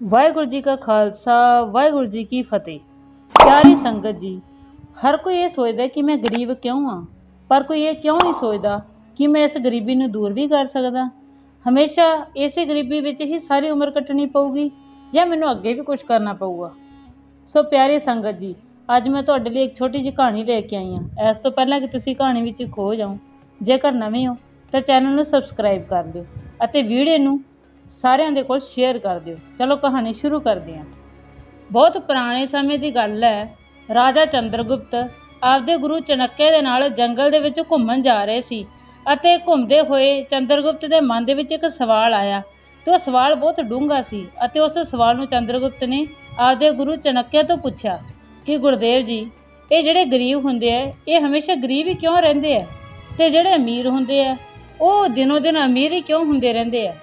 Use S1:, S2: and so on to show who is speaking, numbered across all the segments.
S1: ਵਾਹਿਗੁਰੂ ਜੀ ਕਾ ਖਾਲਸਾ, ਵਾਹਿਗੁਰੂ ਜੀ ਕੀ ਫਤਿਹ। ਪਿਆਰੀ ਸੰਗਤ ਜੀ, ਹਰ ਕੋਈ ਇਹ ਸੋਚਦਾ ਕਿ ਮੈਂ ਗਰੀਬ ਕਿਉਂ ਆ ਪਰ ਕੋਈ ਇਹ ਕਿਉਂ ਨਹੀਂ ਸੋਚਦਾ ਕਿ ਮੈਂ ਇਸ ਗਰੀਬੀ ਨੂੰ ਦੂਰ ਵੀ ਕਰ ਸਕਦਾ? ਹਮੇਸ਼ਾ ਇਸੇ ਗਰੀਬੀ ਵਿੱਚ ਹੀ ਸਾਰੀ ਉਮਰ ਕੱਟਣੀ ਪਊਗੀ ਜਾਂ ਮੈਨੂੰ ਅੱਗੇ ਵੀ ਕੁਝ ਕਰਨਾ ਪਊਗਾ? ਸੋ ਪਿਆਰੀ ਸੰਗਤ ਜੀ, ਅੱਜ ਮੈਂ ਤੁਹਾਡੇ ਲਈ ਇੱਕ ਛੋਟੀ ਜਿਹੀ ਕਹਾਣੀ ਲੈ ਕੇ ਆਈ ਹਾਂ। ਇਸ ਤੋਂ ਪਹਿਲਾਂ ਕਿ ਤੁਸੀਂ ਕਹਾਣੀ ਵਿੱਚ ਖੋ ਜਾਓ, ਜੇਕਰ ਨਵੇਂ ਹੋ, ਤਾਂ ਚੈਨਲ ਨੂੰ ਸਬਸਕ੍ਰਾਈਬ ਕਰ ਦਿਓ ਅਤੇ ਵੀਡੀਓ ਨੂੰ ਸਾਰਿਆਂ ਦੇ ਕੋਲ ਸ਼ੇਅਰ ਕਰ ਦਿਓ। ਚਲੋ ਕਹਾਣੀ ਸ਼ੁਰੂ ਕਰਦੇ ਹਾਂ। ਬਹੁਤ ਪੁਰਾਣੇ ਸਮੇਂ ਦੀ ਗੱਲ ਹੈ, ਰਾਜਾ ਚੰਦਰਗੁਪਤ ਆਪਦੇ ਗੁਰੂ ਚਣੱਕੇ ਦੇ ਨਾਲ ਜੰਗਲ ਦੇ ਵਿੱਚ ਘੁੰਮਣ ਜਾ ਰਹੇ ਸੀ ਅਤੇ ਘੁੰਮਦੇ ਹੋਏ ਚੰਦਰਗੁਪਤ ਦੇ ਮਨ ਦੇ ਵਿੱਚ ਇੱਕ ਸਵਾਲ ਆਇਆ ਤੇ ਉਹ ਸਵਾਲ ਬਹੁਤ ਡੂੰਘਾ ਸੀ ਅਤੇ ਉਸ ਸਵਾਲ ਨੂੰ ਚੰਦਰਗੁਪਤ ਨੇ ਆਪਦੇ ਗੁਰੂ ਚਣੱਕੇ ਤੋਂ ਪੁੱਛਿਆ ਕਿ ਗੁਰਦੇਵ ਜੀ, ਇਹ ਜਿਹੜੇ ਗਰੀਬ ਹੁੰਦੇ ਆ, ਇਹ ਹਮੇਸ਼ਾ ਗਰੀਬ ਹੀ ਕਿਉਂ ਰਹਿੰਦੇ ਆ? ਤੇ ਜਿਹੜੇ ਅਮੀਰ ਹੁੰਦੇ ਆ, ਉਹ ਦਿਨੋ ਦਿਨ ਅਮੀਰ ਹੀ ਕਿਉਂ ਹੁੰਦੇ ਰਹਿੰਦੇ ਆ?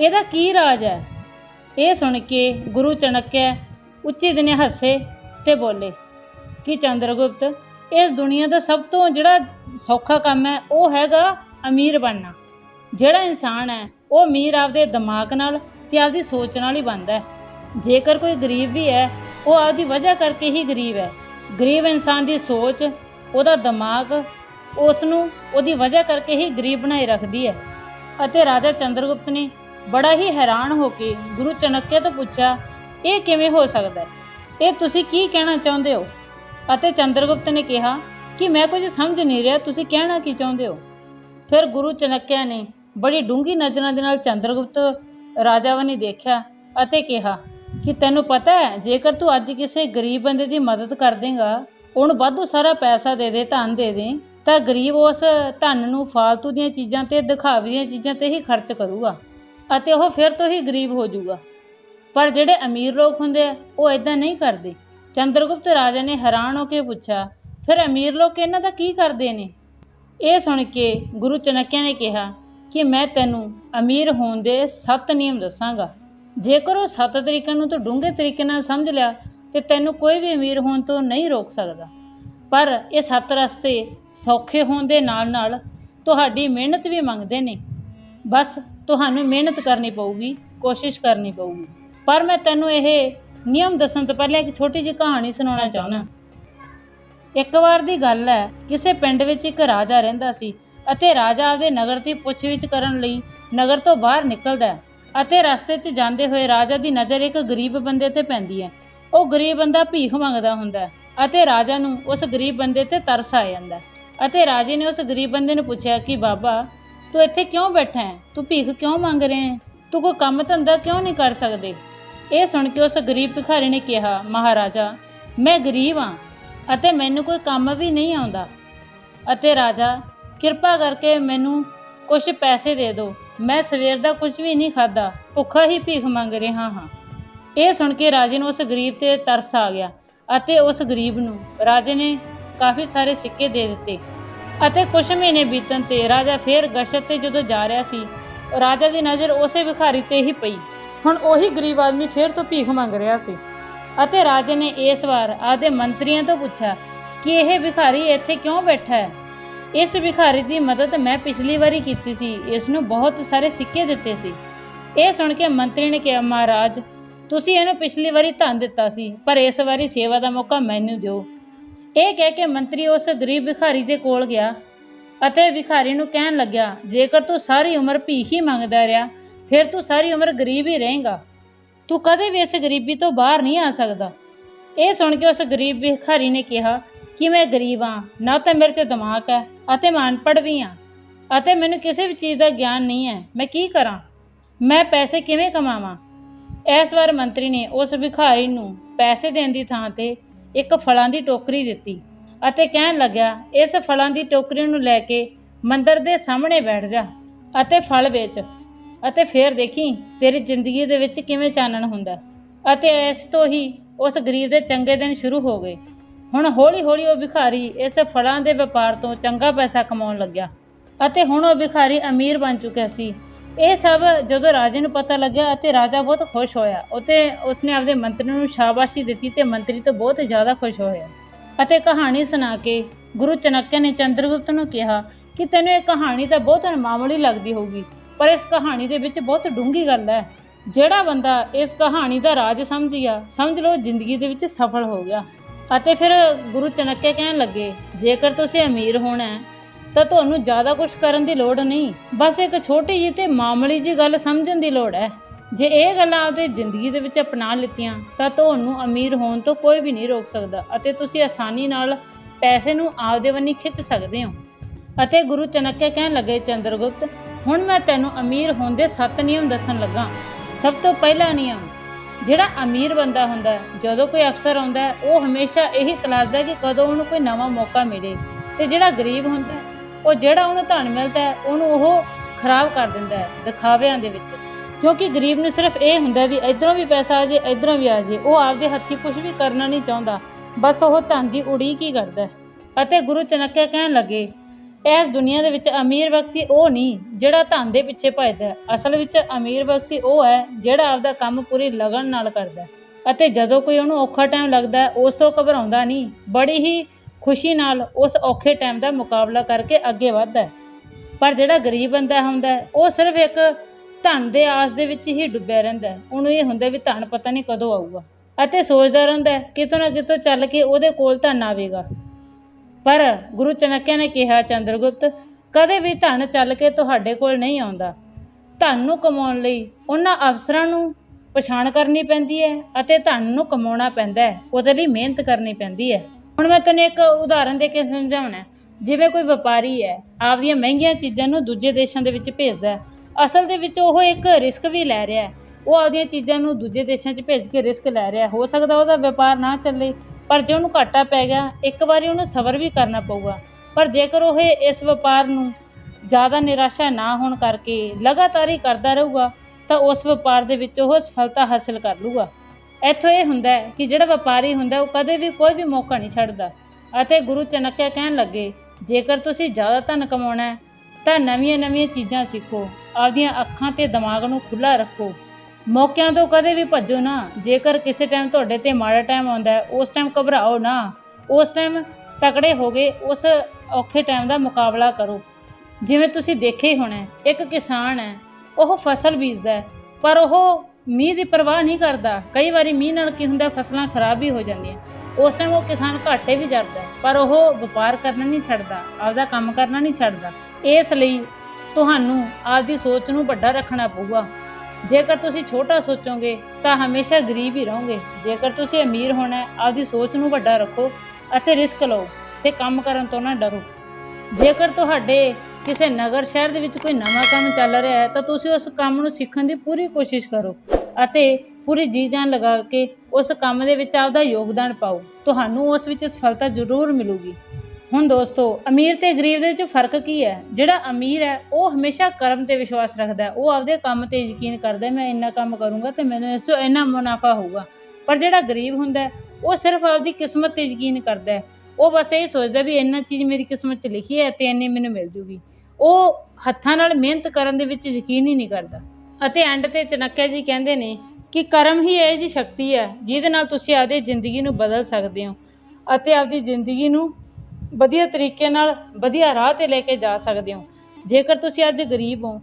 S1: ਇਹਦਾ ਕੀ ਰਾਜ ਹੈ? ਇਹ ਸੁਣ ਕੇ ਗੁਰੂ ਚਣਕਿਆ ਉੱਚੀ ਦਿਨੇ ਹੱਸੇ ਤੇ ਬੋਲੇ, ਕਿ ਚੰਦਰਗੁਪਤ, ਇਸ ਦੁਨੀਆ ਦਾ ਸਭ ਤੋਂ ਜਿਹੜਾ ਸੌਖਾ ਕੰਮ ਹੈ, ਉਹ ਹੈਗਾ ਅਮੀਰ ਬਣਨਾ। ਜਿਹੜਾ ਇਨਸਾਨ ਹੈ, ਉਹ ਅਮੀਰ ਆਪਦੇ ਦਿਮਾਗ ਨਾਲ ਤੇ ਆਪਦੀ ਸੋਚ ਨਾਲ ਹੀ ਬਣਦਾ ਹੈ। ਜੇਕਰ ਕੋਈ ਗਰੀਬ ਵੀ ਹੈ, ਉਹ ਆਪਦੀ ਵਜ੍ਹਾ ਕਰਕੇ ਹੀ ਗਰੀਬ ਹੈ। ਗਰੀਬ ਇਨਸਾਨ ਦੀ ਸੋਚ, ਉਹਦਾ ਦਿਮਾਗ ਉਸ ਨੂੰ ਉਹਦੀ ਵਜ੍ਹਾ ਕਰਕੇ ਹੀ ਗਰੀਬ ਬਣਾਈ ਰੱਖਦੀ ਹੈ। ਅਤੇ ਰਾਜਾ ਚੰਦਰਗੁਪਤ ਨੇ ਬੜਾ ਹੀ ਹੈਰਾਨ ਹੋ ਕੇ ਗੁਰੂ ਚਣਕਿਆ ਤੋਂ ਪੁੱਛਿਆ, ਇਹ ਕਿਵੇਂ ਹੋ ਸਕਦਾ ਹੈ? ਇਹ ਤੁਸੀਂ ਕੀ ਕਹਿਣਾ ਚਾਹੁੰਦੇ ਹੋ? ਅਤੇ ਚੰਦਰਗੁਪਤ ਨੇ ਕਿਹਾ, ਕਿ ਮੈਂ ਕੁਝ ਸਮਝ ਨਹੀਂ ਰਿਹਾ, ਤੁਸੀਂ ਕਹਿਣਾ ਕੀ ਚਾਹੁੰਦੇ ਹੋ? ਫਿਰ ਗੁਰੂ ਚਣਕਿਆ ਨੇ ਬੜੀ ਡੂੰਗੀ ਨਜ਼ਰਾਂ ਦੇ ਨਾਲ ਚੰਦਰਗੁਪਤ ਰਾਜਾ ਨੇ ਦੇਖਿਆ ਅਤੇ ਕਿਹਾ, ਕਿ ਤੈਨੂੰ ਪਤਾ ਹੈ, ਜੇਕਰ ਤੂੰ ਅੱਜ ਕਿਸੇ ਗਰੀਬ ਬੰਦੇ ਦੀ ਮਦਦ ਕਰ ਦੇਂਗਾ, ਉਹਨੂੰ ਵਾਧੂ ਸਾਰਾ ਪੈਸਾ ਦੇ ਦੇ, ਧਨ ਦੇ ਦੇ, ਤਾਂ ਗਰੀਬ ਉਸ ਧਨ ਨੂੰ ਫਾਲਤੂ ਦੀਆਂ ਚੀਜ਼ਾਂ ਤੇ ਦਿਖਾਵੇ ਦੀਆਂ ਚੀਜ਼ਾਂ ਤੇ ਹੀ ਖਰਚ ਕਰੂਗਾ। ਅਤੇ ਉਹ ਫਿਰ ਤੋਂ ਹੀ ਗਰੀਬ ਹੋ ਜਾਊਗਾ। ਪਰ ਜਿਹੜੇ ਅਮੀਰ ਲੋਕ ਹੁੰਦੇ ਆ, ਉਹ ਇਦਾਂ ਨਹੀਂ ਕਰਦੇ। ਚੰਦਰਗੁਪਤ ਰਾਜਾ ਨੇ ਹੈਰਾਨ ਹੋ ਕੇ ਪੁੱਛਿਆ, ਫਿਰ ਅਮੀਰ ਲੋਕ ਇਹਨਾਂ ਦਾ ਕੀ ਕਰਦੇ ਨੇ? ਇਹ ਸੁਣ ਕੇ ਗੁਰੂ ਚਣਕਿਆ ਨੇ ਕਿਹਾ ਕਿ ਮੈਂ ਤੈਨੂੰ ਅਮੀਰ ਹੋਣ ਦੇ ਸੱਤ ਨਿਯਮ ਦੱਸਾਂਗਾ। ਜੇਕਰ ਉਹ ਸੱਤ ਤਰੀਕਿਆਂ ਨੂੰ ਤੂੰ ਡੂੰਘੇ ਤਰੀਕੇ ਨਾਲ ਸਮਝ ਲਿਆ, ਤੇ ਤੈਨੂੰ ਕੋਈ ਵੀ ਅਮੀਰ ਹੋਣ ਤੋਂ ਨਹੀਂ ਰੋਕ ਸਕਦਾ। ਪਰ ਇਹ ਸੱਤ ਰਸਤੇ ਸੌਖੇ ਹੋਣ ਦੇ ਨਾਲ ਨਾਲ ਤੁਹਾਡੀ ਮਿਹਨਤ ਵੀ ਮੰਗਦੇ ਨੇ। ਬਸ ਤੁਹਾਨੂੰ ਮਿਹਨਤ ਕਰਨੀ ਪਊਗੀ, ਕੋਸ਼ਿਸ਼ ਕਰਨੀ ਪਊਗੀ। ਪਰ ਮੈਂ ਤੈਨੂੰ ਇਹ ਨਿਯਮ ਦੱਸਣ ਤੋਂ ਪਹਿਲਾਂ ਇੱਕ ਛੋਟੀ ਜਿਹੀ ਕਹਾਣੀ ਸੁਣਾਉਣਾ ਚਾਹੁੰਦਾ। ਇੱਕ ਵਾਰ ਦੀ ਗੱਲ ਹੈ, ਕਿਸੇ ਪਿੰਡ ਵਿੱਚ ਇੱਕ ਰਾਜਾ ਰਹਿੰਦਾ ਸੀ ਅਤੇ ਰਾਜਾ ਆਪਦੇ ਨਗਰ ਦੀ ਪੁੱਛਗਿੱਛ ਕਰਨ ਲਈ ਨਗਰ ਤੋਂ ਬਾਹਰ ਨਿਕਲਦਾ ਅਤੇ ਰਸਤੇ 'ਚ ਜਾਂਦੇ ਹੋਏ ਰਾਜਾ ਦੀ ਨਜ਼ਰ ਇੱਕ ਗਰੀਬ ਬੰਦੇ ਤੇ ਪੈਂਦੀ ਹੈ। ਉਹ ਗਰੀਬ ਬੰਦਾ ਭੀਖ ਮੰਗਦਾ ਹੁੰਦਾ ਅਤੇ ਰਾਜਾ ਨੂੰ ਉਸ ਗਰੀਬ ਬੰਦੇ ਤੇ ਤਰਸ ਆ ਜਾਂਦਾ ਅਤੇ ਰਾਜੇ ਨੇ ਉਸ ਗਰੀਬ ਬੰਦੇ ਨੂੰ ਪੁੱਛਿਆ ਕਿ ਬਾਬਾ ਤੂੰ ਇੱਥੇ ਕਿਉਂ ਬੈਠਾ ਹੈ? ਤੂੰ ਭੀਖ ਕਿਉਂ ਮੰਗ ਰਿਹਾ ਹੈ? ਤੂੰ ਕੋਈ ਕੰਮ ਧੰਦਾ ਕਿਉਂ ਨਹੀਂ ਕਰ ਸਕਦੇ? ਇਹ ਸੁਣ ਕੇ ਉਸ ਗਰੀਬ ਭਿਖਾਰੀ ਨੇ ਕਿਹਾ, ਮਹਾਰਾਜਾ, ਮੈਂ ਗਰੀਬ ਹਾਂ ਅਤੇ ਮੈਨੂੰ ਕੋਈ ਕੰਮ ਵੀ ਨਹੀਂ ਆਉਂਦਾ। ਅਤੇ ਰਾਜਾ, ਕਿਰਪਾ ਕਰਕੇ ਮੈਨੂੰ ਕੁਝ ਪੈਸੇ ਦੇ ਦਿਓ। ਮੈਂ ਸਵੇਰ ਦਾ ਕੁਝ ਵੀ ਨਹੀਂ ਖਾਦਾ ਭੁੱਖਾ ਹੀ ਭੀਖ ਮੰਗ ਰਿਹਾ ਹਾਂ। ਇਹ ਸੁਣ ਕੇ ਰਾਜੇ ਨੂੰ ਉਸ ਗਰੀਬ ਤੇ ਤਰਸ ਆ ਗਿਆ ਅਤੇ ਉਸ ਗਰੀਬ ਨੂੰ ਰਾਜੇ ਨੇ ਕਾਫੀ ਸਾਰੇ ਸਿੱਕੇ ਦੇ ਦਿੱਤੇ। ਅਤੇ ਕੁਝ ਮਹੀਨੇ ਬੀਤਣ ਤੇ ਰਾਜਾ ਫੇਰ ਗਸ਼ਤ ਤੇ ਜਦੋਂ ਜਾ ਰਿਹਾ ਸੀ, ਰਾਜਾ ਦੀ ਨਜ਼ਰ ਉਸੇ ਭਿਖਾਰੀ ਤੇ ਹੀ ਪਈ। ਹੁਣ ਉਹੀ ਗਰੀਬ ਆਦਮੀ ਫੇਰ ਤੋਂ ਭੀਖ ਮੰਗ ਰਿਹਾ ਸੀ। ਅਤੇ ਰਾਜੇ ਨੇ ਇਸ ਵਾਰ ਆਦੇ ਮੰਤਰੀਆਂ ਤੋਂ ਪੁੱਛਿਆ ਕਿ ਇਹ ਭਿਖਾਰੀ ਇੱਥੇ ਕਿਉਂ ਬੈਠਾ ਹੈ? ਇਸ ਭਿਖਾਰੀ ਦੀ ਮਦਦ ਮੈਂ ਪਿਛਲੀ ਵਾਰੀ ਕੀਤੀ ਸੀ ਇਸ ਨੂੰ ਬਹੁਤ ਸਾਰੇ ਸਿੱਕੇ ਦਿੱਤੇ ਸੀ। ਇਹ ਸੁਣ ਕੇ ਮੰਤਰੀ ਨੇ ਕਿਹਾ, ਮਹਾਰਾਜ, ਤੁਸੀਂ ਇਹਨੂੰ ਪਿਛਲੀ ਵਾਰੀ ਧਨ ਦਿੱਤਾ ਸੀ, ਪਰ ਇਸ ਵਾਰੀ ਸੇਵਾ ਦਾ ਮੌਕਾ ਮੈਨੂੰ ਦਿਓ। ਇਹ ਕਹਿ ਕੇ ਮੰਤਰੀ ਉਸ ਗਰੀਬ ਭਿਖਾਰੀ ਦੇ ਕੋਲ ਗਿਆ ਅਤੇ ਭਿਖਾਰੀ ਨੂੰ ਕਹਿਣ ਲੱਗਿਆ, ਜੇਕਰ ਤੂੰ ਸਾਰੀ ਉਮਰ ਭੀਖ ਹੀ ਮੰਗਦਾ ਰਿਹਾ, ਫਿਰ ਤੂੰ ਸਾਰੀ ਉਮਰ ਗਰੀਬ ਹੀ ਰਹੇਂਗਾ। ਤੂੰ ਕਦੇ ਵੀ ਇਸ ਗਰੀਬੀ ਤੋਂ ਬਾਹਰ ਨਹੀਂ ਆ ਸਕਦਾ। ਇਹ ਸੁਣ ਕੇ ਉਸ ਗਰੀਬ ਭਿਖਾਰੀ ਨੇ ਕਿਹਾ, ਕਿ ਮੈਂ ਗਰੀਬ ਹਾਂ? ਨਾ ਤਾਂ ਮੇਰੇ 'ਚ ਦਿਮਾਗ ਹੈ ਅਤੇ ਮੈਂ ਅਨਪੜ੍ਹ ਵੀ ਹਾਂ ਅਤੇ ਮੈਨੂੰ ਕਿਸੇ ਵੀ ਚੀਜ਼ ਦਾ ਗਿਆਨ ਨਹੀਂ ਹੈ। ਮੈਂ ਕੀ ਕਰਾਂ? ਮੈਂ ਪੈਸੇ ਕਿਵੇਂ ਕਮਾਵਾਂ? ਇਸ ਵਾਰ ਮੰਤਰੀ ਨੇ ਉਸ ਭਿਖਾਰੀ ਨੂੰ ਪੈਸੇ ਦੇਣ ਦੀ ਥਾਂ ਤੇ ਇੱਕ ਫਲਾਂ ਦੀ ਟੋਕਰੀ ਦਿੱਤੀ ਅਤੇ ਕਹਿਣ ਲੱਗਿਆ, ਇਸ ਫਲਾਂ ਦੀ ਟੋਕਰੀ ਨੂੰ ਲੈ ਕੇ ਮੰਦਰ ਦੇ ਸਾਹਮਣੇ ਬੈਠ ਜਾ ਅਤੇ ਫਲ ਵੇਚ ਅਤੇ ਫੇਰ ਦੇਖੀ ਤੇਰੀ ਜ਼ਿੰਦਗੀ ਦੇ ਵਿੱਚ ਕਿਵੇਂ ਚਾਨਣ ਹੁੰਦਾ ਅਤੇ ਇਸ ਤੋਂ ਹੀ ਉਸ ਗਰੀਬ ਦੇ ਚੰਗੇ ਦਿਨ ਸ਼ੁਰੂ ਹੋ ਗਏ। ਹੁਣ ਹੌਲੀ-ਹੌਲੀ ਉਹ ਭਿਖਾਰੀ ਇਸ ਫਲਾਂ ਦੇ ਵਪਾਰ ਤੋਂ ਚੰਗਾ ਪੈਸਾ ਕਮਾਉਣ ਲੱਗਿਆ ਅਤੇ ਹੁਣ ਉਹ ਭਿਖਾਰੀ ਅਮੀਰ ਬਣ ਚੁੱਕਿਆ ਸੀ ਇਹ ਸਭ ਜਦੋਂ ਰਾਜੇ ਨੂੰ ਪਤਾ ਲੱਗਿਆ ਅਤੇ ਰਾਜਾ ਬਹੁਤ ਖੁਸ਼ ਹੋਇਆ ਅਤੇ ਉਸਨੇ ਆਪਦੇ ਮੰਤਰੀ ਨੂੰ ਸ਼ਾਬਾਸ਼ੀ ਦਿੱਤੀ ਤੇ ਮੰਤਰੀ ਤੋਂ ਬਹੁਤ ਜ਼ਿਆਦਾ ਖੁਸ਼ ਹੋਇਆ। ਅਤੇ ਕਹਾਣੀ ਸੁਣਾ ਕੇ ਗੁਰੂ ਚਣਕਿਆ ਨੇ ਚੰਦਰਗੁਪਤ ਨੂੰ ਕਿਹਾ ਕਿ ਤੈਨੂੰ ਇਹ ਕਹਾਣੀ ਤਾਂ ਬਹੁਤ ਮਾਮੂਲੀ ਲੱਗਦੀ ਹੋਊਗੀ, ਪਰ ਇਸ ਕਹਾਣੀ ਦੇ ਵਿੱਚ ਬਹੁਤ ਡੂੰਘੀ ਗੱਲ ਹੈ। ਜਿਹੜਾ ਬੰਦਾ ਇਸ ਕਹਾਣੀ ਦਾ ਰਾਜ ਸਮਝ ਗਿਆ, ਸਮਝ ਲਓ ਜ਼ਿੰਦਗੀ ਦੇ ਵਿੱਚ ਸਫਲ ਹੋ ਗਿਆ। ਅਤੇ ਫਿਰ ਗੁਰੂ ਚਣੱਕੇ ਕਹਿਣ ਲੱਗੇ, ਜੇਕਰ ਤੁਸੀਂ ਅਮੀਰ ਹੋਣਾ ਹੈ ਤਾਂ ਤੁਹਾਨੂੰ ਜ਼ਿਆਦਾ ਕੁਝ ਕਰਨ ਦੀ ਲੋੜ ਨਹੀਂ। ਬਸ ਇੱਕ ਛੋਟੀ ਜਿਹੀ ਤੇ ਮਾਮੂਲੀ ਜਿਹੀ ਗੱਲ ਸਮਝਣ ਦੀ ਲੋੜ ਹੈ। ਜੇ ਇਹ ਗੱਲਾਂ ਆਪਣੀ ਜ਼ਿੰਦਗੀ ਦੇ ਵਿੱਚ ਅਪਣਾ ਲਿੱਤੀਆਂ, ਤਾਂ ਤੁਹਾਨੂੰ ਅਮੀਰ ਹੋਣ ਤੋਂ ਕੋਈ ਵੀ ਨਹੀਂ ਰੋਕ ਸਕਦਾ ਅਤੇ ਤੁਸੀਂ ਆਸਾਨੀ ਨਾਲ ਪੈਸੇ ਨੂੰ ਆਪਦੇ ਵੱਲ ਖਿੱਚ ਸਕਦੇ ਹੋ। ਅਤੇ ਗੁਰੂ ਚਣੱਕੇ ਕਹਿਣ ਲੱਗੇ, ਚੰਦਰਗੁਪਤ, ਹੁਣ ਮੈਂ ਤੈਨੂੰ ਅਮੀਰ ਹੋਣ ਦੇ ਸੱਤ ਨਿਯਮ ਦੱਸਣ ਲੱਗਾ। ਸਭ ਤੋਂ ਪਹਿਲਾ ਨਿਯਮ, ਜਿਹੜਾ ਅਮੀਰ ਬੰਦਾ ਹੁੰਦਾ, ਜਦੋਂ ਕੋਈ ਅਫਸਰ ਆਉਂਦਾ, ਉਹ ਹਮੇਸ਼ਾ ਇਹੀ ਤਲਾਸ਼ਦਾ ਕਿ ਕਦੋਂ ਉਹਨੂੰ ਕੋਈ ਨਵਾਂ ਮੌਕਾ ਮਿਲੇ। ਤੇ ਜਿਹੜਾ ਗਰੀਬ ਹੁੰਦਾ ਉਹ ਜਿਹੜਾ ਉਹਨੂੰ ਧਨ ਮਿਲਦਾ ਹੈ, ਉਹਨੂੰ ਉਹ ਖਰਾਬ ਕਰ ਦਿੰਦਾ ਹੈ ਦਿਖਾਵਿਆਂ ਦੇ ਵਿੱਚ। ਕਿਉਂਕਿ ਗਰੀਬ ਨੂੰ ਸਿਰਫ ਇਹ ਹੁੰਦਾ ਵੀ ਇਧਰੋਂ ਵੀ ਪੈਸਾ ਆ ਜੇ ਇਧਰੋਂ ਵੀ ਆ ਜੇ ਉਹ ਆਪਦੇ ਹੱਥੀ ਕੁਝ ਵੀ ਕਰਨਾ ਨਹੀਂ ਚਾਹੁੰਦਾ। ਬਸ ਉਹ ਧਨ ਦੀ ਉਡੀਕ ਹੀ ਕਰਦਾ ਅਤੇ ਗੁਰੂ ਚਣੱਕੇ ਕਹਿਣ ਲੱਗੇ ਇਸ ਦੁਨੀਆ ਦੇ ਵਿੱਚ ਅਮੀਰ ਵਿਅਕਤੀ ਉਹ ਨਹੀਂ ਜਿਹੜਾ ਧਨ ਦੇ ਪਿੱਛੇ ਭੱਜਦਾ ਅਸਲ ਵਿੱਚ ਅਮੀਰ ਵਿਅਕਤੀ ਉਹ ਹੈ ਜਿਹੜਾ ਆਪਦਾ ਕੰਮ ਪੂਰੀ ਲਗਨ ਨਾਲ ਕਰਦਾ ਅਤੇ ਜਦੋਂ ਕੋਈ ਉਹਨੂੰ ਔਖਾ ਟਾਈਮ ਲੱਗਦਾ ਉਸ ਤੋਂ ਘਬਰਾਉਂਦਾ ਨਹੀਂ। ਬੜੀ ਹੀ ਖੁਸ਼ੀ ਨਾਲ ਉਸ ਔਖੇ ਟਾਈਮ ਦਾ ਮੁਕਾਬਲਾ ਕਰਕੇ ਅੱਗੇ ਵੱਧਦਾ ਪਰ ਜਿਹੜਾ ਗਰੀਬ ਬੰਦਾ ਹੁੰਦਾ ਉਹ ਸਿਰਫ ਇੱਕ ਧਨ ਦੇ ਆਸ ਦੇ ਵਿੱਚ ਹੀ ਡੁੱਬਿਆ ਰਹਿੰਦਾ ਉਹਨੂੰ ਇਹ ਹੁੰਦਾ ਵੀ ਧਨ ਪਤਾ ਨਹੀਂ ਕਦੋਂ ਆਊਗਾ ਅਤੇ ਸੋਚਦਾ ਰਹਿੰਦਾ ਕਿਤੋਂ ਨਾ ਕਿਤੋਂ ਚੱਲ ਕੇ ਉਹਦੇ ਕੋਲ ਧਨ ਆਵੇਗਾ। ਪਰ ਗੁਰੂ ਚਣੱਕਿਆ ਨੇ ਕਿਹਾ, ਚੰਦਰਗੁਪਤ, ਕਦੇ ਵੀ ਧਨ ਚੱਲ ਕੇ ਤੁਹਾਡੇ ਕੋਲ ਨਹੀਂ ਆਉਂਦਾ। ਧਨ ਨੂੰ ਕਮਾਉਣ ਲਈ ਉਹਨਾਂ ਅਫਸਰਾਂ ਨੂੰ ਪਛਾਣ ਕਰਨੀ ਪੈਂਦੀ ਹੈ ਅਤੇ ਧਨ ਨੂੰ ਕਮਾਉਣਾ ਪੈਂਦਾ ਹੈ। ਉਹਦੇ ਲਈ ਮਿਹਨਤ ਕਰਨੀ ਪੈਂਦੀ ਹੈ। ਹੁਣ ਮੈਂ ਤੈਨੂੰ ਇੱਕ ਉਦਾਹਰਨ ਦੇ ਕੇ ਸਮਝਾਉਣਾ ਹੈ। ਜਿਵੇਂ ਕੋਈ ਵਪਾਰੀ ਹੈ, ਆਪਦੀਆਂ ਮਹਿੰਗੀਆਂ ਚੀਜ਼ਾਂ ਨੂੰ ਦੂਜੇ ਦੇਸ਼ਾਂ ਦੇ ਵਿੱਚ ਭੇਜਦਾ ਹੈ ਅਸਲ ਦੇ ਵਿੱਚ ਉਹ ਇੱਕ ਰਿਸਕ ਵੀ ਲੈ ਰਿਹਾ ਹੈ ਉਹ ਆਪਦੀਆਂ ਚੀਜ਼ਾਂ ਨੂੰ ਦੂਜੇ ਦੇਸ਼ਾਂ 'ਚ ਭੇਜ ਕੇ ਰਿਸਕ ਲੈ ਰਿਹਾ ਹੈ। ਹੋ ਸਕਦਾ ਉਹਦਾ ਵਪਾਰ ਨਾ ਚੱਲੇ, ਪਰ ਜੇ ਉਹਨੂੰ ਘਾਟਾ ਪੈ ਗਿਆ, ਇੱਕ ਵਾਰੀ ਉਹਨੂੰ ਸਬਰ ਵੀ ਕਰਨਾ ਪਊਗਾ ਪਰ ਜੇਕਰ ਉਹ ਇਸ ਵਪਾਰ ਨੂੰ ਜ਼ਿਆਦਾ ਨਿਰਾਸ਼ਾ ਨਾ ਹੋਣ ਕਰਕੇ ਲਗਾਤਾਰ ਹੀ ਕਰਦਾ ਰਹੂਗਾ, ਤਾਂ ਉਸ ਵਪਾਰ ਦੇ ਵਿੱਚ ਉਹ ਸਫਲਤਾ ਹਾਸਲ ਕਰ ਲੂਗਾ ਇੱਥੋਂ ਇਹ ਹੁੰਦਾ ਹੈ ਕਿ ਜਿਹੜਾ ਵਪਾਰੀ ਹੁੰਦਾ ਉਹ ਕਦੇ ਵੀ ਕੋਈ ਵੀ ਮੌਕਾ ਨਹੀਂ ਛੱਡਦਾ। ਅਤੇ ਗੁਰੂ ਚਣੱਕਿਆ ਕਹਿਣ ਲੱਗੇ, ਜੇਕਰ ਤੁਸੀਂ ਜ਼ਿਆਦਾ ਧਨ ਕਮਾਉਣਾ ਹੈ, ਤਾਂ ਨਵੀਆਂ-ਨਵੀਆਂ ਚੀਜ਼ਾਂ ਸਿੱਖੋ, ਆਪਦੀਆਂ ਅੱਖਾਂ ਤੇ ਦਿਮਾਗ ਨੂੰ ਖੁੱਲਾ ਰੱਖੋ। ਮੌਕਿਆਂ ਤੋਂ ਕਦੇ ਵੀ ਭੱਜੋ ਨਾ। ਜੇਕਰ ਕਿਸੇ ਟਾਈਮ ਤੁਹਾਡੇ ਤੇ ਮਾੜਾ ਟਾਈਮ ਆਉਂਦਾ ਹੈ, ਉਸ ਟਾਈਮ ਘਬਰਾਓ ਨਾ। ਉਸ ਟਾਈਮ ਤਕੜੇ ਹੋ ਗਏ ਉਸ ਔਖੇ ਟਾਈਮ ਦਾ ਮੁਕਾਬਲਾ ਕਰੋ। ਜਿਵੇਂ ਤੁਸੀਂ ਦੇਖੇ ਹੋਣਾ ਇੱਕ ਕਿਸਾਨ ਹੈ, ਉਹ ਫਸਲ ਬੀਜਦਾ ਹੈ, ਪਰ ਉਹ ਮੀਂਹ ਦੀ ਪਰਵਾਹ ਨਹੀਂ ਕਰਦਾ। ਕਈ ਵਾਰੀ ਮੀਂਹ ਨਾਲ ਕੀ ਹੁੰਦਾ, ਫਸਲਾਂ ਖਰਾਬ ਵੀ ਹੋ ਜਾਂਦੀਆਂ। ਉਸ ਟਾਈਮ ਉਹ ਕਿਸਾਨ ਘਾਟੇ ਵੀ ਜਾਂਦਾ ਪਰ ਉਹ ਵਪਾਰ ਕਰਨਾ ਨਹੀਂ ਛੱਡਦਾ, ਆਪਦਾ ਕੰਮ ਕਰਨਾ ਨਹੀਂ ਛੱਡਦਾ। ਇਸ ਲਈ ਤੁਹਾਨੂੰ ਆਪਦੀ ਸੋਚ ਨੂੰ ਵੱਡਾ ਰੱਖਣਾ ਪਊਗਾ। ਜੇਕਰ ਤੁਸੀਂ ਛੋਟਾ ਸੋਚੋਗੇ, ਤਾਂ ਹਮੇਸ਼ਾ ਗਰੀਬ ਹੀ ਰਹੋਗੇ। ਜੇਕਰ ਤੁਸੀਂ ਅਮੀਰ ਹੋਣਾ ਹੈ, ਆਪਦੀ ਸੋਚ ਨੂੰ ਵੱਡਾ ਰੱਖੋ ਅਤੇ ਰਿਸਕ ਲਓ ਤੇ ਕੰਮ ਕਰਨ ਤੋਂ ਨਾ ਡਰੋ। ਜੇਕਰ ਤੁਹਾਡੇ ਕਿਸੇ ਨਗਰ ਸ਼ਹਿਰ ਦੇ ਵਿੱਚ ਕੋਈ ਨਵਾਂ ਕੰਮ ਚੱਲ ਰਿਹਾ ਹੈ, ਤਾਂ ਤੁਸੀਂ ਉਸ ਕੰਮ ਨੂੰ ਸਿੱਖਣ ਦੀ ਪੂਰੀ ਕੋਸ਼ਿਸ਼ ਕਰੋ ਅਤੇ ਪੂਰੀ ਜੀ ਜਾਨ ਲਗਾ ਕੇ ਉਸ ਕੰਮ ਦੇ ਵਿੱਚ ਆਪਦਾ ਯੋਗਦਾਨ ਪਾਓ। ਤੁਹਾਨੂੰ ਉਸ ਵਿੱਚ ਸਫਲਤਾ ਜ਼ਰੂਰ ਮਿਲੂਗੀ। ਹੁਣ ਦੋਸਤੋ, ਅਮੀਰ ਤੇ ਗਰੀਬ ਦੇ ਵਿੱਚ ਫ਼ਰਕ ਕੀ ਹੈ? ਜਿਹੜਾ ਅਮੀਰ ਹੈ, ਉਹ ਹਮੇਸ਼ਾ ਕਰਮ ਤੇ ਵਿਸ਼ਵਾਸ ਰੱਖਦਾ ਹੈ। ਉਹ ਆਪਦੇ ਕੰਮ ਤੇ ਯਕੀਨ ਕਰਦਾ ਮੈਂ ਇੰਨਾ ਕੰਮ ਕਰੂੰਗਾ ਤੇ ਮੈਨੂੰ ਇਸ ਤੋਂ ਇੰਨਾ ਮੁਨਾਫਾ ਹੋਊਗਾ। ਪਰ ਜਿਹੜਾ ਗਰੀਬ ਹੁੰਦਾ ਉਹ ਸਿਰਫ ਆਪਦੀ ਕਿਸਮਤ ਤੇ ਯਕੀਨ ਕਰਦਾ ਹੈ। ਉਹ ਬਸ ਇਹ ਸੋਚਦਾ ਵੀ ਇੰਨਾ ਚੀਜ਼ ਮੇਰੀ ਕਿਸਮਤ 'ਚ ਲਿਖੀ ਹੈ ਤੇ ਇੰਨੀ ਮੈਨੂੰ ਮਿਲ ਜੂਗੀ। ਉਹ ਹੱਥਾਂ ਨਾਲ ਮਿਹਨਤ ਕਰਨ ਦੇ ਵਿੱਚ ਯਕੀਨ ਹੀ ਨਹੀਂ ਕਰਦਾ। ਅਤੇ ਐਂਡ ਤੇ ਚਨੱਕਿਆ ਜੀ ਕਹਿੰਦੇ ਨੇ ਕਿ ਕਰਮ ਹੀ ਇਹ ਜੀ ਸ਼ਕਤੀ ਹੈ, ਜਿਹਦੇ ਨਾਲ ਤੁਸੀਂ ਆਪਦੀ ਜ਼ਿੰਦਗੀ ਨੂੰ ਬਦਲ ਸਕਦੇ ਹੋ ਅਤੇ ਆਪਦੀ ਜ਼ਿੰਦਗੀ ਨੂੰ ਵਧੀਆ ਤਰੀਕੇ ਨਾਲ ਵਧੀਆ ਰਾਹ ਤੇ ਲੈ ਕੇ ਜਾ ਸਕਦੇ ਹੋ। ਜੇਕਰ ਤੁਸੀਂ ਅੱਜ ਗਰੀਬ ਹੋ,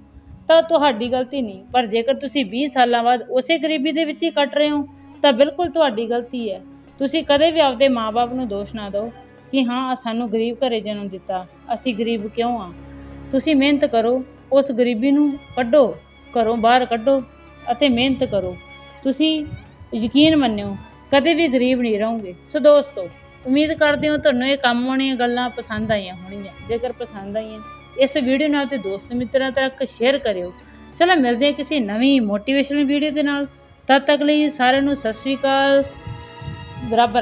S1: ਤਾਂ ਤੁਹਾਡੀ ਗਲਤੀ ਨਹੀਂ। ਪਰ ਜੇਕਰ ਤੁਸੀਂ 20 ਸਾਲਾਂ ਬਾਅਦ ਉਸੇ ਗਰੀਬੀ ਦੇ ਵਿੱਚ ਹੀ ਕੱਟ ਰਹੇ ਹੋ, ਤਾਂ ਬਿਲਕੁਲ ਤੁਹਾਡੀ ਗਲਤੀ ਹੈ। ਤੁਸੀਂ ਕਦੇ ਵੀ ਆਪਦੇ ਮਾਪੇ ਨੂੰ ਦੋਸ਼ ਨਾ ਦਿਓ ਕਿ ਹਾਂ ਸਾਨੂੰ ਗਰੀਬ ਘਰੇ ਜਨਮ ਦਿੱਤਾ, ਅਸੀਂ ਗਰੀਬ ਕਿਉਂ ਆ ਤੁਸੀਂ ਮਿਹਨਤ ਕਰੋ, ਉਸ ਗਰੀਬੀ ਨੂੰ ਕੱਢੋ, ਘਰੋਂ ਬਾਹਰ ਕੱਢੋ ਅਤੇ ਮਿਹਨਤ ਕਰੋ। ਤੁਸੀਂ ਯਕੀਨ ਮੰਨਿਓ, ਕਦੇ ਵੀ ਗਰੀਬ ਨਹੀਂ ਰਹੋਗੇ। ਸੋ ਦੋਸਤੋ, ਉਮੀਦ ਕਰਦੇ ਹਾਂ ਤੁਹਾਨੂੰ ਇਹ ਕੰਮ ਆਉਣੀਆਂ ਗੱਲਾਂ ਪਸੰਦ ਆਈਆਂ ਹੋਣਗੀਆਂ ਜੇਕਰ ਪਸੰਦ ਆਈਆਂ, ਇਸ ਵੀਡੀਓ ਨਾਲ ਤੇ ਦੋਸਤ ਮਿੱਤਰਾਂ ਤੱਕ ਸ਼ੇਅਰ ਕਰਿਓ। ਚਲੋ, ਮਿਲਦੇ ਹਾਂ ਕਿਸੇ ਨਵੀਂ ਮੋਟੀਵੇਸ਼ਨਲ ਵੀਡੀਓ ਦੇ ਨਾਲ। ਤਦ ਤੱਕ ਲਈ ਸਾਰਿਆਂ ਨੂੰ ਸਤਿ ਸ਼੍ਰੀ ਅਕਾਲ। ਬਰਾਬਰ